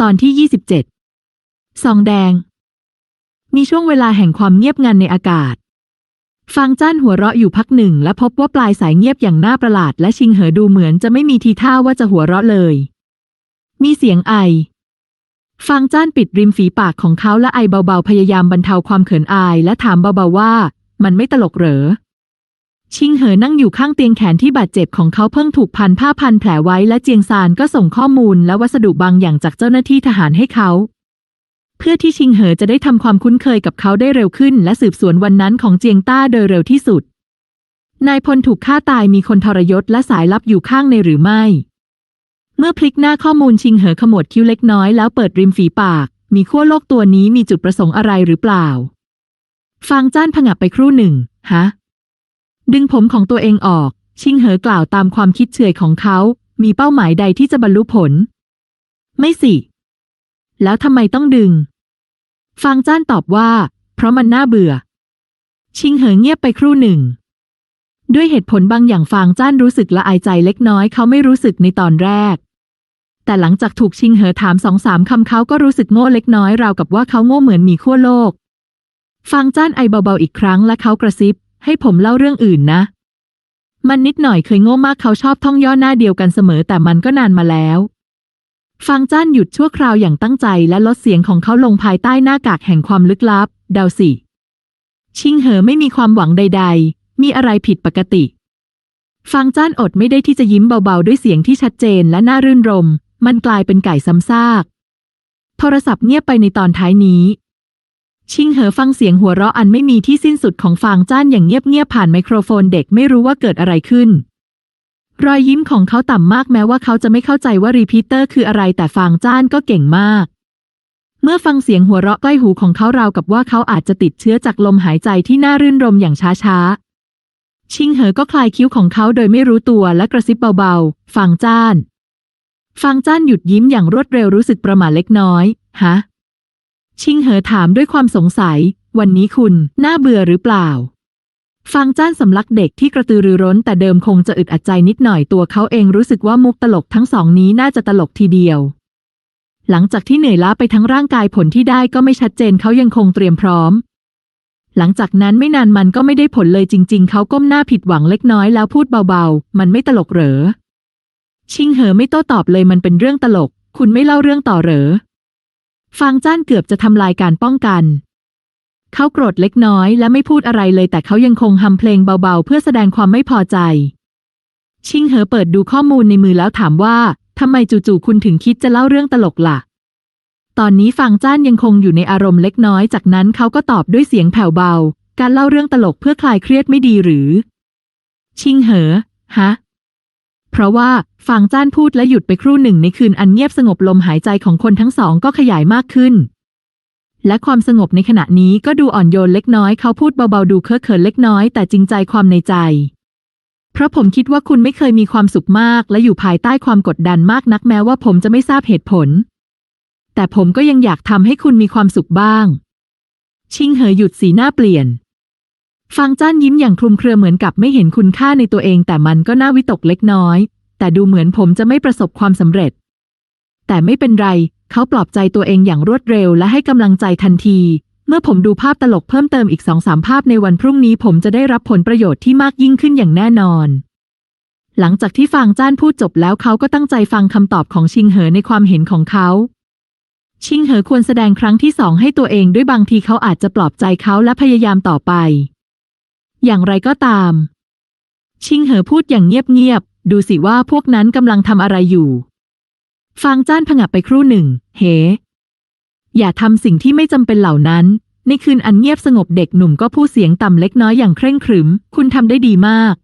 ตอนที่ 27 ซองแดง มีช่วงเวลาแห่งความเงียบงันในอากาศ ฟางจ้านหัวเราะอยู่พักหนึ่ง และพบว่าปลายสายเงียบอย่างน่าประหลาด และชิงเหอดูเหมือนจะไม่มีทีท่าว่าจะหัวเราะเลย มีเสียงไอ ฟางจ้านปิดริมฝีปากของเขาและไอเบาๆ พยายามบรรเทาความเขินอาย และถามเบาๆว่า มันไม่ตลกเหรอ ชิงเหอนั่งอยู่ข้างเตียงแขนที่บาดเจ็บของเขาเพิ่งถูกพันผ้าพันแผลไว้และเจียงซานก็ส่งข้อมูลและวัสดุบางอย่างจากเจ้าหน้าที่ทหารให้เขา เพื่อที่ชิงเหอจะได้ทำความคุ้นเคยกับเขาได้เร็วขึ้น และสืบสวนวันนั้นของเจียงต้าโดยเร็วที่สุด นายพลถูกฆ่าตายมีคนทรยศและสายลับอยู่ข้างในหรือไม่ เมื่อพลิกหน้าข้อมูลชิงเหอขมวดคิ้วเล็กน้อยแล้วเปิดริมฝีปาก มีขั้วโลกตัวนี้มีจุดประสงค์อะไรหรือเปล่า ฟางจ้านผงับไปครู่หนึ่ง ฮะ ดึงผมของตัวเองออก ชิงเหอกล่าวตามความคิดเฉยของเขา มีเป้าหมายใดที่จะบรรลุผล ไม่สิ แล้วทำไมต้องดึง ฟางจ้านตอบว่า เพราะมันน่าเบื่อ ชิงเหอเงียบไปครู่หนึ่ง ด้วยเหตุผลบางอย่างฟางจ้านรู้สึกละอายใจเล็กน้อยเขาไม่รู้สึกในตอนแรก แต่หลังจากถูกชิงเหอถามสองสามคำเขาก็รู้สึกโง่เล็กน้อยราวกับว่าเขาโง่เหมือนหมีขั้วโลกฟางจ้านไอเบาๆอีกครั้งและเขากระซิบ ให้ผมเล่าเรื่องอื่นนะ มันนิดหน่อยเคยโง่มากเขาชอบท่องย่อหน้าเดียวกันเสมอแต่มันก็นานมาแล้วฟางจ้านหยุดชั่วคราวอย่างตั้งใจและลดเสียงของเขาลงภายใต้หน้ากากแห่งความลึกลับ เดาสิ ชิงเหอไม่มีความหวังใด ๆ มีอะไรผิดปกติฟางจ้านอดไม่ได้ที่จะยิ้มเบาๆ ด้วยเสียงที่ชัดเจนและน่ารื่นรม มันกลายเป็นไก่ซ้ำซาก โทรศัพท์เงียบไปในตอนท้ายนี้ ชิงเหอฟังเสียงหัวเราะอันไม่มีที่สิ้นสุดของฟางจ้านอย่างเงียบๆผ่านไมโครโฟนเด็กไม่รู้ว่าเกิดอะไรขึ้น รอยยิ้มของเขาต่ำมากแม้ว่าเขาจะไม่เข้าใจว่ารีพีเตอร์คืออะไรแต่ฟางจ้านก็เก่งมาก เมื่อฟังเสียงหัวเราะใกล้หูของเขาราวกับว่าเขาอาจจะติดเชื้อจากลมหายใจที่น่ารื่นรมอย่างช้าๆ ชิงเหอก็คลายคิ้วของเขาโดยไม่รู้ตัวและกระซิบเบาๆ ฟางจ้าน ฟางจ้านหยุดยิ้มอย่างรวดเร็วรู้สึกประหม่าเล็กน้อย ฮะ ชิงเหอถามด้วยความสงสัย วันนี้คุณน่าเบื่อหรือเปล่าฟางจ้านสำลักเด็กที่กระตือรือร้น แต่เดิมคงจะอึดอัดใจนิดหน่อยตัวเขาเองรู้สึกว่ามุกตลกทั้งสองนี้น่าจะตลกทีเดียว หลังจากที่เหนื่อยล้าไปทั้งร่างกายผลที่ได้ก็ไม่ชัดเจนเขายังคงเตรียมพร้อม หลังจากนั้นไม่นานมันก็ไม่ได้ผลเลยจริง ๆ เขาก้มหน้าผิดหวังเล็กน้อยแล้วพูดเบาๆ มันไม่ตลกเหรอ ชิงเหอไม่โต้ตอบเลยมันเป็นเรื่องตลก คุณไม่เล่าเรื่องต่อเหรอ ฟางจ้านเกือบจะทำลายการป้องกัน เขาโกรธเล็กน้อยและไม่พูดอะไรเลยแต่เขายังคงฮัมเพลงเบาๆ เพื่อแสดงความไม่พอใจ ชิงเหอเปิดดูข้อมูลในมือแล้วถามว่าทำไมจู่ๆคุณถึงคิดจะเล่าเรื่องตลกล่ะ ตอนนี้ฟางจ้านยังคงอยู่ในอารมณ์เล็กน้อย จากนั้นเขาก็ตอบด้วยเสียงแผ่วเบา การเล่าเรื่องตลกเพื่อคลายเครียดไม่ดีหรือ ชิงเหอ ฮะ เพราะว่าฟางจ้านพูดและหยุดไปครู่หนึ่งในคืนอันเงียบสงบลมหายใจของคนทั้งสองก็ขยายมากขึ้น และความสงบในขณะนี้ก็ดูอ่อนโยนเล็กน้อยเขาพูดเบาๆดูเคอะเขินเล็กน้อยแต่จริงใจความในใจ เพราะผมคิดว่าคุณไม่เคยมีความสุขมาก และอยู่ภายใต้ความกดดันมากนักแม้ว่าผมจะไม่ทราบเหตุผล แต่ผมก็ยังอยากทำให้คุณมีความสุขบ้าง ชิงเหอหยุดสีหน้าเปลี่ยน ฟางจ้านยิ้มอย่างคลุมเครือเหมือนกับไม่เห็นคุณค่าในตัวเอง แต่มันก็น่าวิตกเล็กน้อย แต่ดูเหมือนผมจะไม่ประสบความสำเร็จ แต่ไม่เป็นไร เขาปลอบใจตัวเองอย่างรวดเร็วและให้กำลังใจทันที เมื่อผมดูภาพตลกเพิ่มเติมอีกสองสามภาพในวันพรุ่งนี้ผมจะได้รับผลประโยชน์ที่มากยิ่งขึ้นอย่างแน่นอน หลังจากที่ฟางจ้านพูดจบแล้วเขาก็ตั้งใจฟังคำตอบของชิงเหอในความเห็นของเขาชิงเหอควรแสดงครั้งที่สองให้ตัวเองด้วยบางทีเขาอาจจะปลอบใจเขาและพยายามต่อไป อย่างไรก็ตาม ชิงเหอพูดอย่างเงียบๆ ดูสิว่าพวกนั้นกำลังทำอะไรอยู่ฟางจ้านผงับไปครู่หนึ่ง เฮ อย่าทำสิ่งที่ไม่จำเป็นเหล่านั้น ในคืนอันเงียบสงบเด็กหนุ่มก็พูดเสียงต่ำเล็กน้อยอย่างเคร่งครึม คุณทำได้ดีมาก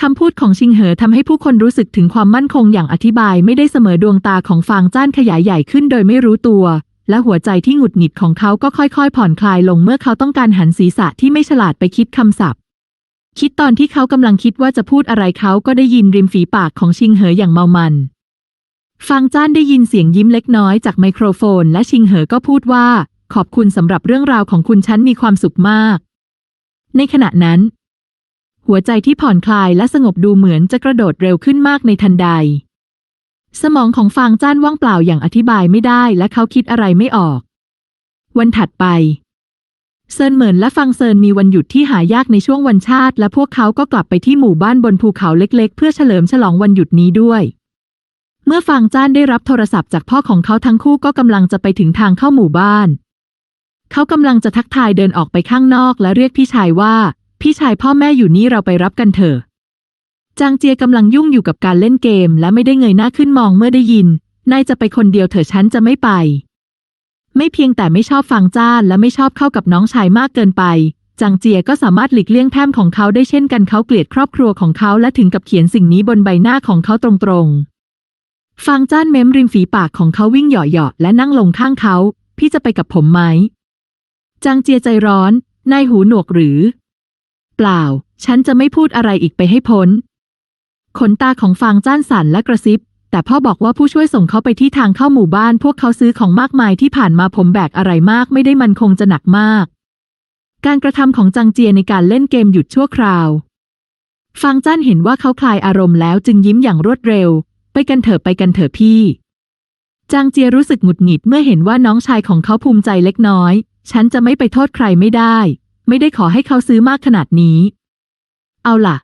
คำพูดของชิงเหอทำให้ผู้คนรู้สึกถึงความมั่นคงอย่างอธิบายไม่ได้เสมอดวงตาของฟางจ้านขยายใหญ่ขึ้นโดยไม่รู้ตัว และหัวใจที่หงุดหงิดของเขาก็ค่อยๆ ผ่อนคลายลงเมื่อเขาต้องการหันศีรษะที่ไม่ฉลาดไปคิดคำศัพท์ คิดตอนที่เขากำลังคิดว่าจะพูดอะไรเขาก็ได้ยินริมฝีปากของชิงเหออย่างเมามันฟางจ้านได้ยินเสียงยิ้มเล็กน้อยจากไมโครโฟน และชิงเหอก็พูดว่า ขอบคุณสำหรับเรื่องราวของคุณฉันมีความสุขมาก ในขณะนั้น หัวใจที่ผ่อนคลายและสงบดูเหมือนจะกระโดดเร็วขึ้นมากในทันใด สมองของฟางจ้านว่างเปล่าอย่างอธิบายไม่ได้และเขาคิดอะไรไม่ออก วันถัดไป เซินเหมินและฟังเซินมีวันหยุดที่หายากในช่วงวันชาติ และพวกเขาก็กลับไปที่หมู่บ้านบนภูเขาเล็กๆ เพื่อเฉลิมฉลองวันหยุดนี้ด้วย เมื่อฟางจ้านได้รับโทรศัพท์จากพ่อของเขาทั้งคู่ก็กำลังจะไปถึงทางเข้าหมู่บ้าน เขากำลังจะทักทายเดินออกไปข้างนอก และเรียกพี่ชายว่า พี่ชายพ่อแม่อยู่นี่เราไปรับกันเถอะ จางเจียกำลังยุ่งอยู่กับการเล่นเกม และไม่ได้เงยหน้าขึ้นมองเมื่อได้ยิน นายจะไปคนเดียวเถอะฉันจะไม่ไป ไม่เพียงแต่ไม่ชอบฟังจ้านและไม่ชอบเข้ากับน้องชายมากเกินไป จางเจียก็สามารถหลีกเลี่ยงแพมของเขาได้เช่นกันเขาเกลียดครอบครัวของเขาและถึงกับเขียนสิ่งนี้บนใบหน้าของเขาตรงๆ ฟังจ้านเม้มริมฝีปากของเขาวิ่งเหยาะๆและนั่งลงข้างเขา พี่จะไปกับผมไหม จางเจียใจร้อน นายหูหนวกหรือ เปล่า ฉันจะไม่พูดอะไรอีกไปให้พ้น ขนตาของฟางจ้านสั่นและกระซิบ แต่พ่อบอกว่าผู้ช่วยส่งเขาไปที่ทางเข้าหมู่บ้าน พวกเขาซื้อของมากมายที่ผ่านมาผมแบกอะไรมากไม่ได้มันคงจะหนักมาก การกระทำของจางเจียในการเล่นเกมหยุดชั่วคราว ฟางจ้านเห็นว่าเขาคลายอารมณ์แล้วจึงยิ้มอย่างรวดเร็ว ไปกันเถอะไปกันเถอะพี่ จางเจียรู้สึกหงุดหงิดเมื่อเห็นว่าน้องชายของเขาภูมิใจเล็กน้อย ฉันจะไม่ไปโทษใครไม่ได้ ไม่ได้ขอให้เขาซื้อมากขนาดนี้ เอาล่ะ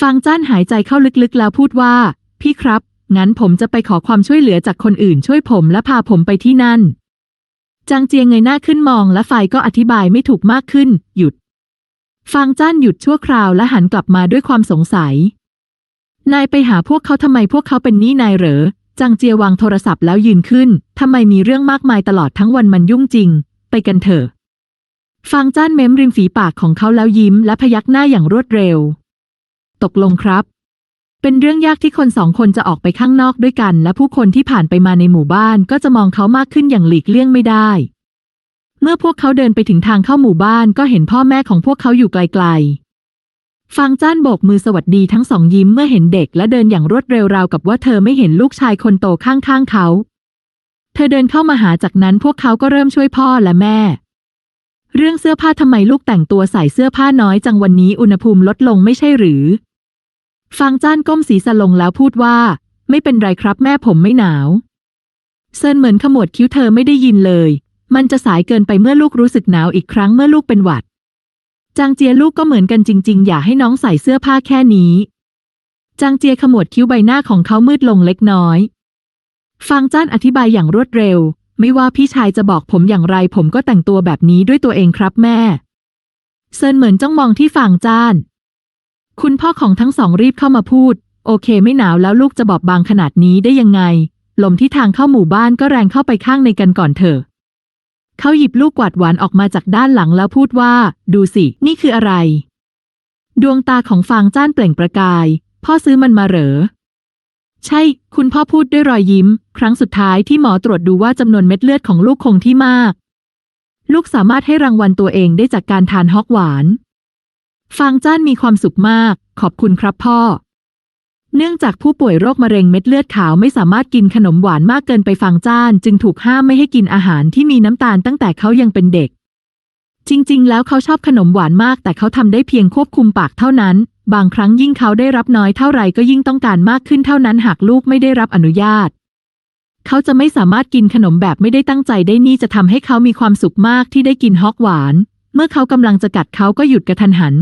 ฟางจ้านหายใจเข้าลึกๆ แล้วพูดว่า พี่ครับ งั้นผมจะไปขอความช่วยเหลือจากคนอื่นช่วยผมและพาผมไปที่นั่น จางเจียงเงยหน้าขึ้นมองและไฟก็อธิบายไม่ถูกมากขึ้น หยุด ฟางจ้านหยุดชั่วคราวและหันกลับมาด้วยความสงสัย นายไปหาพวกเขาทำไมพวกเขาเป็นหนี้นายเหรอ จางเจียวางโทรศัพท์แล้วยืนขึ้นทำไมมีเรื่องมากมายตลอดทั้งวันมันยุ่งจริง ไปกันเถอะ ฟางจ้านเม้มริมฝีปากของเขาแล้วยิ้มและพยักหน้าอย่างรวดเร็ว ตกลงครับ เป็นเรื่องยากที่คนสองคนจะออกไปข้างนอกด้วยกัน และผู้คนที่ผ่านไปมาในหมู่บ้านก็จะมองเขามากขึ้นอย่างหลีกเลี่ยงไม่ได้ เมื่อพวกเขาเดินไปถึงทางเข้าหมู่บ้านก็เห็นพ่อแม่ของพวกเขาอยู่ไกลๆ ฟางจ้านโบกมือสวัสดีทั้งสองยิ้มเมื่อเห็นเด็กและเดินอย่างรวดเร็วราวกับว่าเธอไม่เห็นลูกชายคนโตข้างๆเขา เธอเดินเข้ามาหาจากนั้นพวกเขาก็เริ่มช่วยพ่อและแม่เรื่องเสื้อผ้าทำไมลูกแต่งตัวใส่เสื้อผ้าน้อยจังวันนี้อุณหภูมิลดลงไม่ใช่หรือ ฟางจ้านก้มศีรษะลงแล้วพูดว่า ไม่เป็นไรครับแม่ผมไม่หนาว เซินเหมือนขมวดคิ้วเธอไม่ได้ยินเลย มันจะสายเกินไปเมื่อลูกรู้สึกหนาวอีกครั้งเมื่อลูกเป็นหวัด จางเจียลูกก็เหมือนกันจริง ๆ อย่าให้น้องใส่เสื้อผ้าแค่นี้ จางเจียขมวดคิ้วใบหน้าของเขามืดลงเล็กน้อยฟางจ้านอธิบายอย่างรวดเร็ว ไม่ว่าพี่ชายจะบอกผมอย่างไร ผมก็แต่งตัวแบบนี้ด้วยตัวเองครับแม่ เซินเหมือนจ้องมองที่ฟางจ้าน คุณพ่อของทั้งสองรีบเข้ามาพูด โอเคไม่หนาวแล้วลูกจะบอบบางขนาดนี้ได้ยังไง ลมที่ทางเข้าหมู่บ้านก็แรงเข้าไปข้างในกันก่อนเถอะ เขาหยิบลูกกวาดหวานออกมาจากด้านหลังแล้วพูดว่า ดูสิ นี่คืออะไร ดวงตาของฟางจ้านเปล่งประกาย พ่อซื้อมันมาเหรอ ใช่ คุณพ่อพูดด้วยรอยยิ้ม ครั้งสุดท้ายที่หมอตรวจดูว่าจำนวนเม็ดเลือดของลูกคงที่มาก ลูกสามารถให้รางวัลตัวเองได้จากการทานฮอกหวาน ฟางจ้านมีความสุขมาก ขอบคุณครับพ่อ เนื่องจากผู้ป่วยโรคมะเร็งเม็ดเลือดขาวไม่สามารถกินขนมหวานมากเกินไปฟางจ้าน จึงถูกห้ามไม่ให้กินอาหารที่มีน้ำตาลตั้งแต่เขายังเป็นเด็ก จริง ๆ แล้วเขาชอบขนมหวานมาก แต่เขาทำได้เพียงควบคุมปากเท่านั้น บางครั้งยิ่งเขาได้รับน้อยเท่าไหร่ก็ยิ่งต้องการมากขึ้นเท่านั้นหากลูกไม่ได้รับอนุญาตเขาจะไม่สามารถกินขนมแบบไม่ได้ตั้งใจได้นี่จะทำให้เขามีความสุขมากที่ได้กินฮอกหวาน เมื่อเขากำลังจะกัดเขาก็หยุดกระทันหัน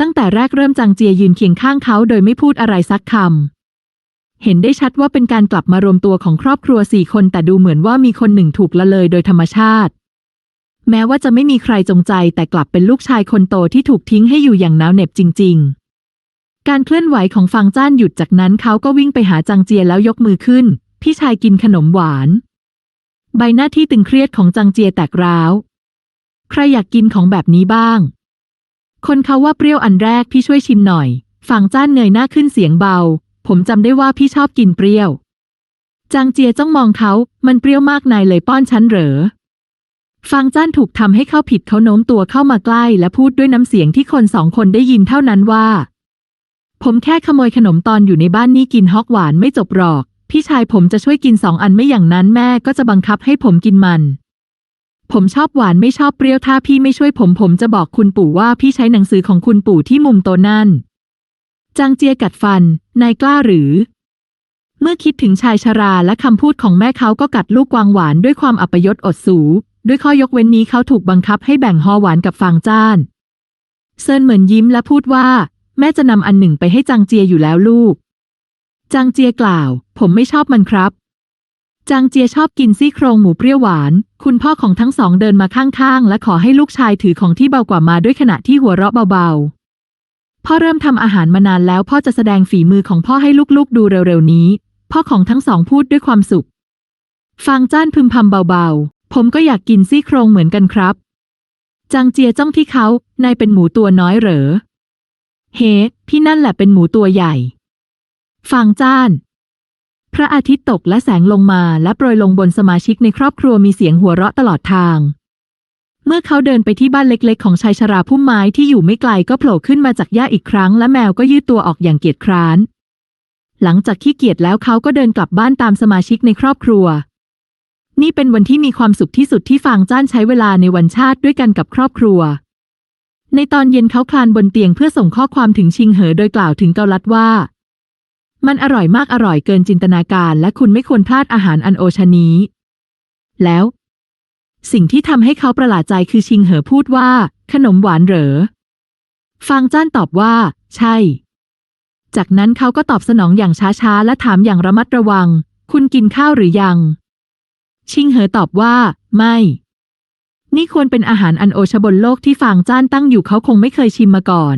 ตั้งแต่แรกเริ่มจางเจียยืนเคียงข้างเขาโดยไม่พูดอะไรสักคำ เห็นได้ชัดว่าเป็นการกลับมารวมตัวของครอบครัวสี่คนแต่ดูเหมือนว่ามีคนหนึ่งถูกละเลยโดยธรรมชาติ แม้ว่าจะไม่มีใครจงใจแต่กลับเป็นลูกชายคนโตที่ถูกทิ้งให้อยู่อย่างหนาวเหน็บจริง ๆ การเคลื่อนไหวของฟางจ้านหยุดจากนั้นเขาก็วิ่งไปหาจางเจียแล้วยกมือขึ้น พี่ชายกินขนมหวาน ใบหน้าที่ตึงเครียดของจางเจียแตกร้าว ใครอยากกินของแบบนี้บ้าง คนเขาว่าเปรี้ยวอันแรกพี่ช่วยชิมหน่อยฟางจ้านเงยหน้าขึ้นเสียงเบา ผมจำได้ว่าพี่ชอบกินเปรี้ยว จางเจียจ้องมองเขา มันเปรี้ยวมากนายเลยป้อนฉันเหรอฟางจ้านถูกทำให้เข้าผิดเขาโน้มตัวเข้ามาใกล้และพูดด้วยน้ำเสียงที่คนสองคนได้ยินเท่านั้นว่า ผมแค่ขโมยขนมตอนอยู่ในบ้านนี่กินฮอกหวานไม่จบหรอก พี่ชายผมจะช่วยกินสองอันไม่อย่างนั้นแม่ก็จะบังคับให้ผมกินมัน ผมชอบหวานไม่ชอบเปรี้ยวถ้าพี่ไม่ช่วยผมผมจะบอกคุณปู่ว่าพี่ใช้หนังสือของคุณปู่ที่มุมโตนั่น จางเจียกัดฟัน นายกล้าหรือเมื่อมื่อคิดถึงชายชราและคำพูดของแม่เขาก็กัดลูกกวางหวานด้วยความอัปยศอดสูด้วยข้อยกเว้นนี้เขาถูกบังคับให้แบ่งฮอหวานกับฟางจ้าน เซินเหมือนยิ้มและพูดว่า แม่จะนำอันหนึ่งไปให้จางเจียอยู่แล้วลูก จางเจียกล่าว ผมไม่ชอบมันครับ จางเจียชอบกินซี่โครงหมูเปรี้ยวหวาน คุณพ่อของทั้งสองเดินมาข้างๆ และขอให้ลูกชายถือของที่เบากว่ามาด้วยขณะที่หัวเราะเบาๆ พ่อเริ่มทำอาหารมานานแล้วพ่อจะแสดงฝีมือของพ่อให้ลูกๆดูเร็วๆนี้ พ่อของทั้งสองพูดด้วยความสุขฟางจ้านพึมพำเบาๆ ผมก็อยากกินซี่โครงเหมือนกันครับ จางเจียจ้องที่เขา นายเป็นหมูตัวน้อยเหรอ เฮ้ พี่นั่นแหละเป็นหมูตัวใหญ่ ฟางจ้าน พระอาทิตย์ตกและแสงลงมาและโปรยลงบนสมาชิกในครอบครัวมีเสียงหัวเราะตลอดทาง เมื่อเขาเดินไปที่บ้านเล็กๆ ของชายชราพุ่มไม้ที่อยู่ไม่ไกลก็โผล่ขึ้นมาจากหญ้าอีกครั้ง และแมวก็ยืดตัวออกอย่างเกียจคร้าน หลังจากขี้เกียจแล้วเขาก็เดินกลับบ้านตามสมาชิกในครอบครัว นี่เป็นวันที่มีความสุขที่สุดที่ฟางจ้านใช้เวลาในวันชาติด้วยกันกับครอบครัว ในตอนเย็นเขาคลานบนเตียงเพื่อส่งข้อความถึงชิงเหอโดยกล่าวถึงเกาลัดว่า มันอร่อยมากอร่อยเกินจินตนาการ และคุณไม่ควรพลาดอาหารอันโอชะนี้ แล้ว สิ่งที่ทำให้เขาประหลาดใจคือชิงเหอพูดว่า ขนมหวานเหรอ ฟางจ้านตอบว่า ใช่ จากนั้นเขาก็ตอบสนองอย่างช้าๆ และถามอย่างระมัดระวัง คุณกินข้าวหรือยัง ชิงเหอตอบว่า ไม่ นี่ควรเป็นอาหารอันโอชะบนโลกที่ฟางจ้านตั้งอยู่เขาคงไม่เคยชิมมาก่อน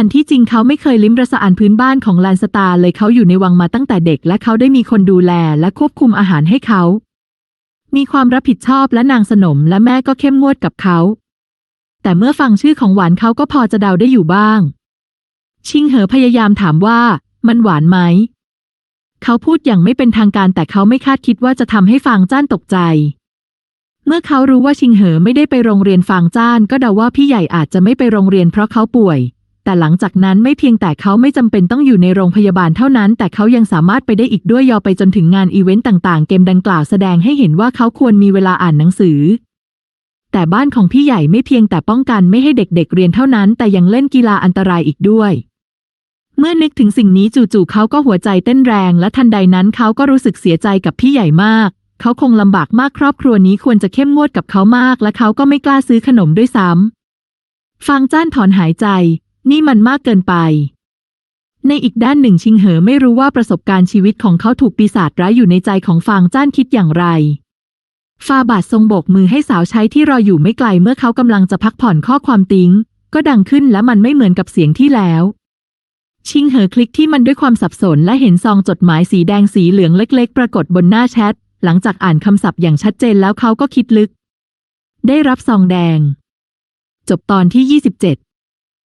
อันที่จริงเขาไม่เคยลิ้มรสอาหารพื้นบ้านของแลนสตาร์เลยเขาอยู่ในวังมาตั้งแต่เด็ก และเขาได้มีคนดูแลและควบคุมอาหารให้เขา มีความรับผิดชอบและนางสนมและแม่ก็เข้มงวดกับเขา แต่เมื่อฟังชื่อของหวานเขาก็พอจะเดาได้อยู่บ้าง ชิงเหอพยายามถามว่า มันหวานไหม เขาพูดอย่างไม่เป็นทางการแต่เขาไม่คาดคิดว่าจะทำให้ฟางจ้านตกใจ เมื่อเขารู้ว่าชิงเหอไม่ได้ไปโรงเรียนฟางจ้าน ก็เดาว่าพี่ใหญ่อาจจะไม่ไปโรงเรียนเพราะเขาป่วย แต่หลังจากนั้นไม่เพียงแต่เขาไม่จำเป็นต้องอยู่ในโรงพยาบาลเท่านั้น แต่เขายังสามารถไปได้อีกด้วยยอไปจนถึงงานอีเวนต์ต่างๆ เกมดังกล่าวแสดงให้เห็นว่าเขาควรมีเวลาอ่านหนังสือ แต่บ้านของพี่ใหญ่ไม่เพียงแต่ป้องกันไม่ให้เด็กๆเรียนเท่านั้น แต่ยังเล่นกีฬาอันตรายอีกด้วยเมื่อนึกถึงสิ่งนี้จู่ๆเขาก็หัวใจเต้นแรง และทันใดนั้นเขาก็รู้สึกเสียใจกับพี่ใหญ่มาก เขาคงลำบากมากครอบครัวนี้ควรจะเข้มงวดกับเขามาก และเขาก็ไม่กล้าซื้อขนมด้วยซ้ำฟางจ้านถอนหายใจ นี่มันมากเกินไป ในอีกด้านหนึ่งชิงเหอไม่รู้ว่าประสบการณ์ชีวิตของเขาถูกปีศาจร้ายอยู่ในใจของฟางจ้านคิดอย่างไร ฟาบาททรงโบกมือให้สาวใช้ที่รออยู่ไม่ไกลเมื่อเขากำลังจะพักผ่อนข้อความติ้ง ก็ดังขึ้นและมันไม่เหมือนกับเสียงที่แล้ว ชิงเหอคลิกที่มันด้วยความสับสนและเห็นซองจดหมายสีแดงสีเหลืองเล็ก ๆ ปรากฏบนหน้าแชทหลังจากอ่านคำศัพท์อย่างชัดเจนแล้วเขาก็คิดลึก ได้รับซองแดง จบตอนที่ 27